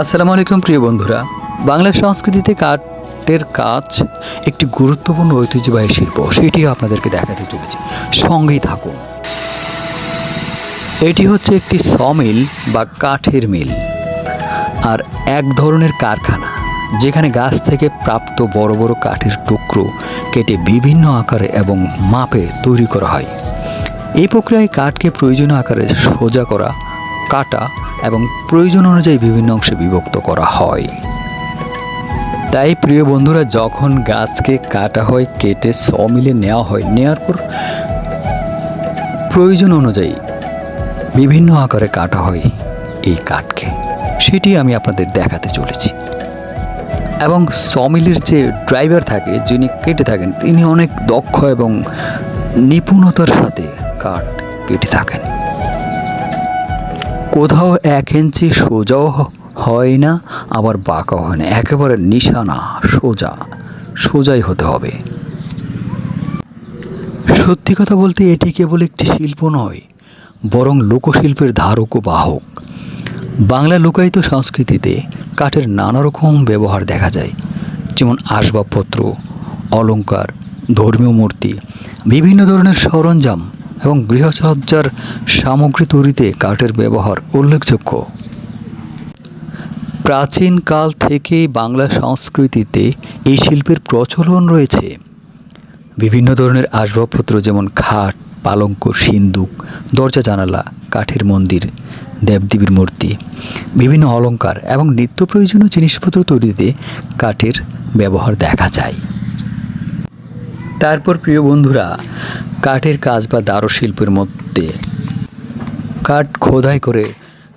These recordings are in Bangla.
আসসালামু আলাইকুম প্রিয় বন্ধুরা। বাংলা সংস্কৃতিতে কাঠের কাজ একটি গুরুত্বপূর্ণ ঐতিহ্যবাহী শিল্প। সেটিও আপনাদেরকে দেখাতে চলেছি। সঙ্গেই থাকুন। এটি হচ্ছে একটি সমিল বা কাঠের মিল আর এক ধরনের কারখানা, যেখানে গাছ থেকে প্রাপ্ত বড় বড় কাঠের টুকরো কেটে বিভিন্ন আকারে এবং মাপে তৈরি করা হয়। এই প্রক্রিয়ায় কাঠকে প্রয়োজনীয় আকারে সোজা করা কাটা এবং প্রয়োজন অনুযায়ী বিভিন্ন অংশে বিভক্ত করা হয়। তাই প্রিয় বন্ধুরা, যখন গাছকে কাটা হয়, কেটে স মিলে নেওয়া হয়, নেওয়ার পর প্রয়োজন অনুযায়ী বিভিন্ন আকারে কাটা হয় এই কাঠকে। সেটি আমি আপনাদের দেখাতে চলেছি। এবং সমিলের যে ড্রাইভার থাকে, যিনি কেটে থাকেন, তিনি অনেক দক্ষ এবং নিপুণতার সাথে কাঠ কেটে থাকেন। কোথাও এক ইঞ্চি সোজাও হয় না, আবার বাঁকাও হয় না। একেবারে নিশানা, সোজা। সোজাই হতে হবে। সত্যি কথা বলতে এটি কেবল একটি শিল্প নয়, বরং লোকশিল্পের ধারক ও বাহক। বাংলা লোকায়িত সংস্কৃতিতে কাঠের নানা রকম ব্যবহার দেখা যায়, যেমন আসবাবপত্র অলঙ্কার ধর্মীয় মূর্তি, বিভিন্ন ধরনের সরঞ্জাম এবং গৃহসজ্জার সামগ্রী তৈরিতে কাঠের ব্যবহার উল্লেখযোগ্য। প্রাচীনকাল থেকেই বাংলা সংস্কৃতিতে এই শিল্পের প্রচলন রয়েছে। বিভিন্ন ধরনের আসবাবপত্র যেমন খাট, পালঙ্ক, সিন্দুক, দরজা, জানালা, কাঠের মন্দির, দেবদেবীর মূর্তি, বিভিন্ন অলঙ্কার এবং নিত্য প্রয়োজনীয় জিনিসপত্র তৈরিতে কাঠের ব্যবহার দেখা যায়। তারপর প্রিয় বন্ধুরা, কাঠের কাজ বা দারুশিল্পের মধ্যে কাঠ খোদাই করে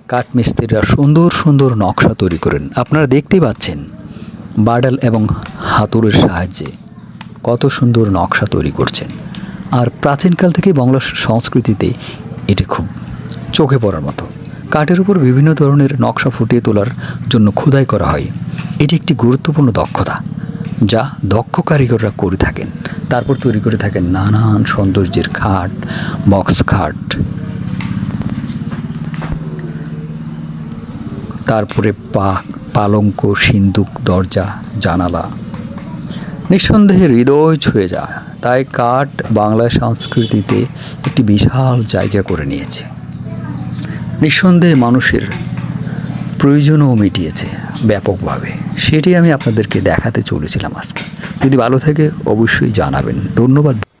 কাঠ মিস্ত্রিরা সুন্দর সুন্দর নকশা তৈরি করেন। আপনারা দেখতেই পাচ্ছেন বাডাল এবং হাতুড়ের সাহায্যে কত সুন্দর নকশা তৈরি করছেন। আর প্রাচীনকাল থেকে বাংলা সংস্কৃতিতে এটি খুব চোখে পড়ার মতো। কাঠের উপর বিভিন্ন ধরনের নকশা ফুটিয়ে তোলার জন্য খোদাই করা হয়। এটি একটি গুরুত্বপূর্ণ দক্ষতা। যা দক্ষ কারিগররা করে থাকেন। তারপর তৈরি করে থাকেন নানান সৌন্দর্যের খাট বক্স খাট। তারপরে পা, পালঙ্ক, সিন্দুক, দরজা, জানালা। নিঃসন্দেহে হৃদয় ছুঁয়ে যায়। তাই কাঠ বাংলা সংস্কৃতিতে একটি বিশাল জায়গা করে নিয়েছে। নিঃসন্দেহে মানুষের প্রয়োজনও মিটিয়েছে ব্যাপকভাবে। সেটি আমি আপনাদেরকে দেখাতে চলেছিলাম আজকে। যদি ভালো থাকে, অবশ্যই জানাবেন। ধন্যবাদ।